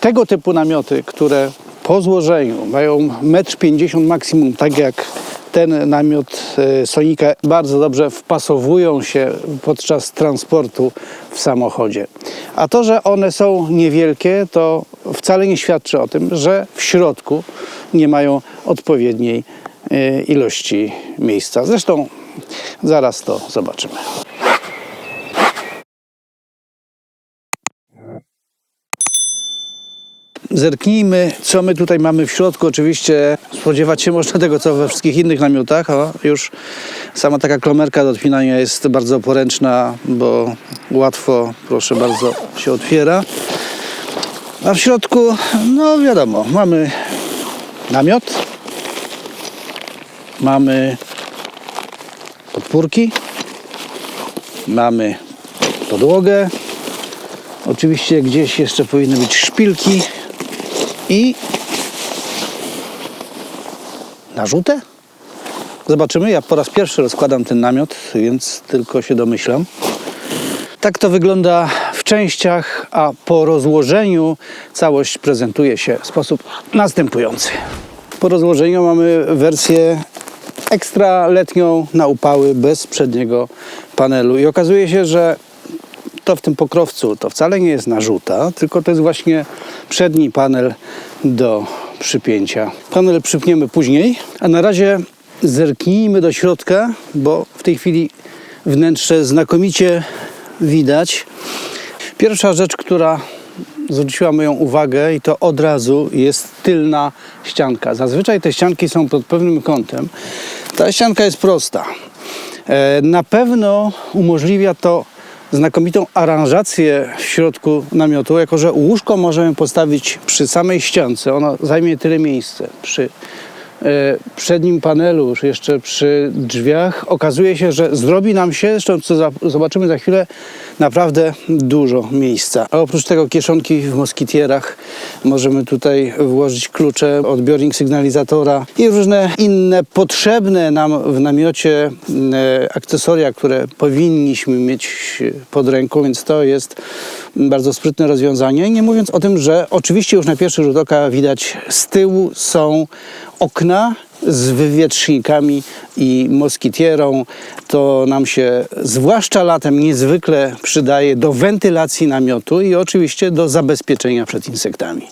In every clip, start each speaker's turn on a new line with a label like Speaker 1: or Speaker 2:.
Speaker 1: tego typu namioty, które po złożeniu mają 1,50 m maksimum, tak jak ten namiot e, Sonika, bardzo dobrze wpasowują się podczas transportu w samochodzie. A to, że one są niewielkie, to wcale nie świadczy o tym, że w środku nie mają odpowiedniej e, ilości miejsca. Zresztą zaraz to zobaczymy. Zerknijmy, co my tutaj mamy w środku. Oczywiście spodziewać się można tego, co we wszystkich innych namiotach. O, już sama taka klomerka do odpinania jest bardzo poręczna, bo łatwo, proszę bardzo, się otwiera. A w środku, no wiadomo, mamy namiot, mamy podpórki, mamy podłogę, Oczywiście gdzieś jeszcze powinny być szpilki i narzutę. Zobaczymy. Ja po raz pierwszy rozkładam ten namiot, więc tylko się domyślam. Tak to wygląda w częściach, a po rozłożeniu całość prezentuje się w sposób następujący. Po rozłożeniu mamy wersję ekstra letnią na upały bez przedniego panelu i okazuje się, że w tym pokrowcu to wcale nie jest narzuta, tylko to jest właśnie przedni panel do przypięcia. Panel przypniemy później, a na razie zerknijmy do środka, bo w tej chwili wnętrze znakomicie widać. Pierwsza rzecz, która zwróciła moją uwagę i to od razu jest tylna ścianka. Zazwyczaj te ścianki są pod pewnym kątem. Ta ścianka jest prosta. E, Na pewno umożliwia to znakomitą aranżację w środku namiotu, jako że łóżko możemy postawić przy samej ściance. Ono zajmie tyle miejsca. Przy przednim panelu, już jeszcze przy drzwiach, okazuje się, że zrobi nam się, zresztą co zobaczymy za chwilę, naprawdę dużo miejsca. A oprócz tego kieszonki w moskitierach, możemy tutaj włożyć klucze, odbiornik sygnalizatora i różne inne potrzebne nam w namiocie e, akcesoria, które powinniśmy mieć pod ręką, więc to jest bardzo sprytne rozwiązanie. Nie mówiąc o tym, że oczywiście już na pierwszy rzut oka widać z tyłu są okna z wywietrznikami i moskitierą. To nam się zwłaszcza latem niezwykle przydaje do wentylacji namiotu i oczywiście do zabezpieczenia przed insektami.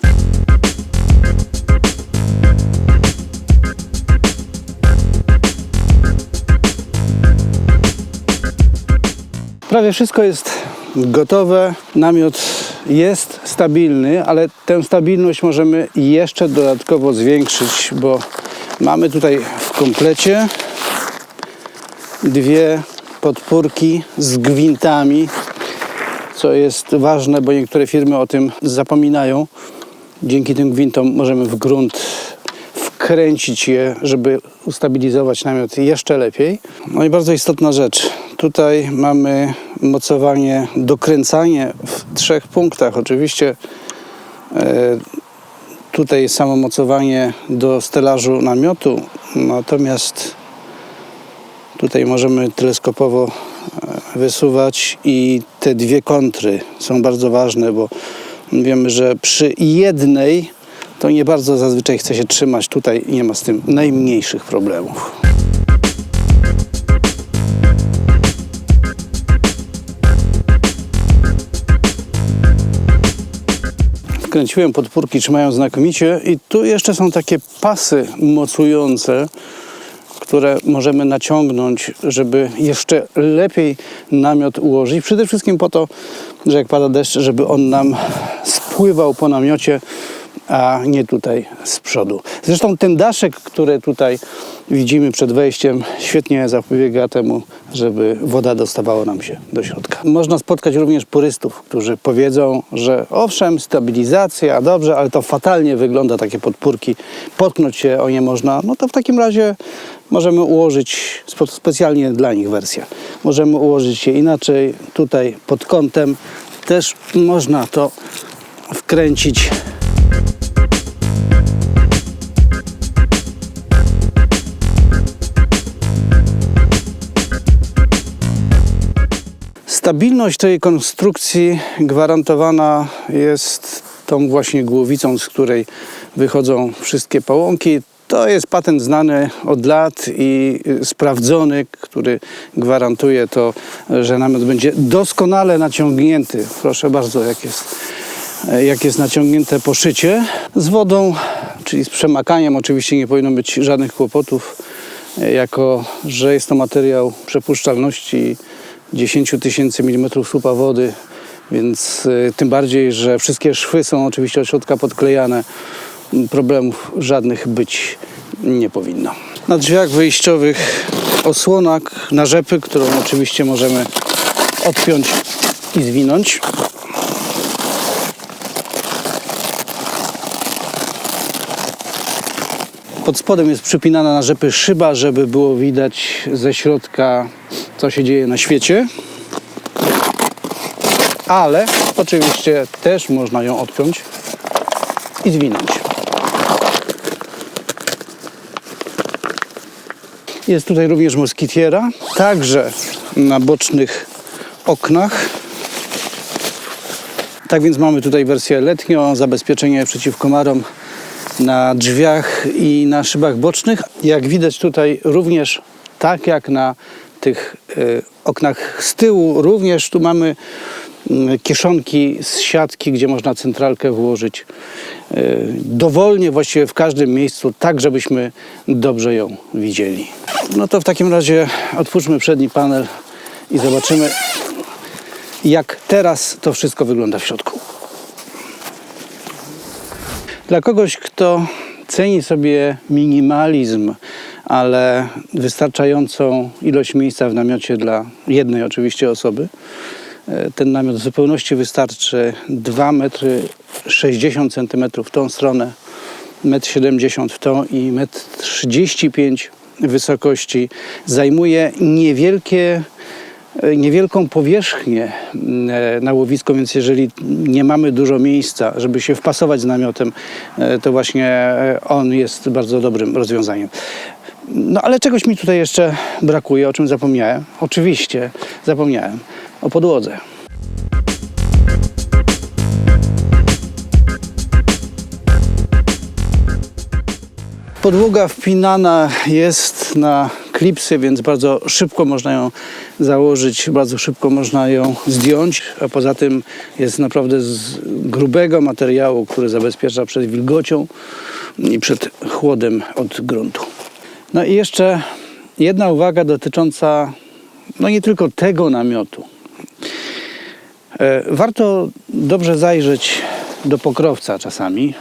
Speaker 1: Prawie wszystko jest gotowe. Namiot jest stabilny, ale tę stabilność możemy jeszcze dodatkowo zwiększyć, bo mamy tutaj w komplecie dwie podpórki z gwintami, co jest ważne, bo niektóre firmy o tym zapominają. Dzięki tym gwintom możemy w grunt wkręcić je, żeby ustabilizować namiot jeszcze lepiej. No i bardzo istotna rzecz. Tutaj mamy mocowanie, dokręcanie w trzech punktach. Oczywiście e, tutaj samo mocowanie do stelażu namiotu, natomiast tutaj możemy teleskopowo e, wysuwać i te dwie kontry są bardzo ważne, bo wiemy, że przy jednej to nie bardzo zazwyczaj chce się trzymać. Tutaj nie ma z tym najmniejszych problemów. Wkręciłem podpórki, trzymają znakomicie i tu jeszcze są takie pasy mocujące, które możemy naciągnąć, żeby jeszcze lepiej namiot ułożyć. Przede wszystkim po to, że jak pada deszcz, żeby on nam spływał po namiocie, a nie tutaj z przodu. Zresztą ten daszek, który tutaj widzimy przed wejściem, świetnie zapobiega temu, żeby woda dostawała nam się do środka. Można spotkać również purystów, którzy powiedzą, że owszem, stabilizacja, dobrze, ale to fatalnie wygląda takie podpórki, potknąć się o nie można. No to w takim razie możemy ułożyć specjalnie dla nich wersję. Możemy ułożyć je inaczej, tutaj pod kątem też można to wkręcić Stabilność tej konstrukcji gwarantowana jest tą właśnie głowicą, z której wychodzą wszystkie pałąki. To jest patent znany od lat i sprawdzony, który gwarantuje to, że namiot będzie doskonale naciągnięty. Proszę bardzo, jak jest, jak jest naciągnięte poszycie. Z wodą, czyli z przemakaniem, oczywiście nie powinno być żadnych kłopotów, jako że jest to materiał przepuszczalności 10 tysięcy mm słupa wody, więc y, tym bardziej, że wszystkie szwy są oczywiście od środka podklejane, problemów żadnych być nie powinno. Na drzwiach wyjściowych osłona k- na rzepy, którą oczywiście możemy odpiąć i zwinąć. Pod spodem jest przypinana na rzepy szyba, żeby było widać ze środka, co się dzieje na świecie. Ale oczywiście też można ją odpiąć i zwinąć. Jest tutaj również moskitiera, także na bocznych oknach. Tak więc mamy tutaj wersję letnią, zabezpieczenie przeciw komarom na drzwiach i na szybach bocznych. Jak widać tutaj również tak jak na tych y, oknach z tyłu, również tu mamy mm, kieszonki z siatki, gdzie można centralkę włożyć y, dowolnie, właściwie w każdym miejscu, tak żebyśmy dobrze ją widzieli. No to w takim razie otwórzmy przedni panel i zobaczymy, jak teraz to wszystko wygląda w środku. Dla kogoś, kto ceni sobie minimalizm, ale wystarczającą ilość miejsca w namiocie dla jednej oczywiście osoby, e, ten namiot w zupełności wystarczy 2 metry 60 cm w tą stronę, 1,70 m w tą i 1,35 m wysokości. Zajmuje niewielkie e, niewielką powierzchnię m, e, na łowisko, więc jeżeli nie mamy dużo miejsca, żeby się wpasować z namiotem, to właśnie on jest bardzo dobrym rozwiązaniem. No ale czegoś mi tutaj jeszcze brakuje, o czym zapomniałem. Oczywiście zapomniałem o podłodze. Podłoga wpinana jest na klipsy, więc bardzo szybko można ją założyć, bardzo szybko można ją zdjąć, a poza tym jest naprawdę z grubego materiału, który zabezpiecza przed wilgocią i przed chłodem od gruntu. No i jeszcze jedna uwaga dotycząca no nie tylko tego namiotu. E, Warto dobrze zajrzeć do pokrowca czasami,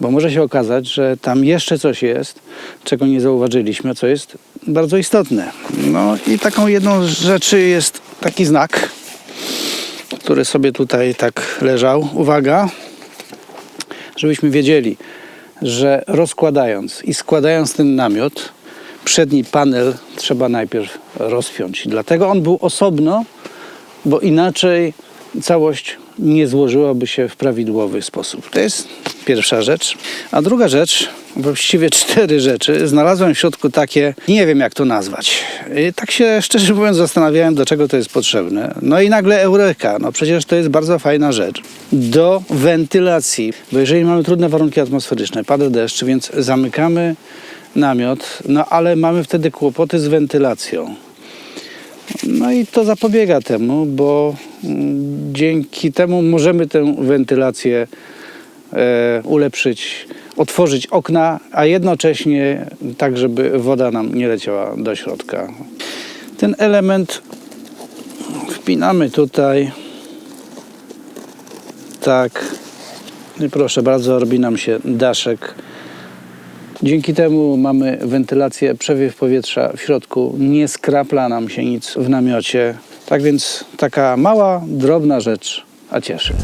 Speaker 1: bo może się okazać, że tam jeszcze coś jest, czego nie zauważyliśmy, a co jest bardzo istotne. No i taką jedną z rzeczy jest taki znak, który sobie tutaj tak leżał. Uwaga, żebyśmy wiedzieli, że rozkładając i składając ten namiot, przedni panel trzeba najpierw rozpiąć. Dlatego on był osobno, bo inaczej całość nie złożyłaby się w prawidłowy sposób. To jest pierwsza rzecz. A druga rzecz, właściwie cztery rzeczy, znalazłem w środku takie, nie wiem jak to nazwać. I tak się szczerze mówiąc zastanawiałem, do czego to jest potrzebne. No i nagle eureka, no przecież to jest bardzo fajna rzecz. Do wentylacji, bo jeżeli mamy trudne warunki atmosferyczne, pada deszcz, więc zamykamy namiot, no ale mamy wtedy kłopoty z wentylacją. No i to zapobiega temu, bo mm, dzięki temu możemy tę wentylację e, ulepszyć, otworzyć okna, a jednocześnie tak, żeby woda nam nie leciała do środka. Ten element wpinamy tutaj. Tak. I proszę bardzo, robi nam się daszek. Dzięki temu mamy wentylację, przewiew powietrza w środku, nie skrapla nam się nic w namiocie. Tak więc taka mała, drobna rzecz, a cieszy.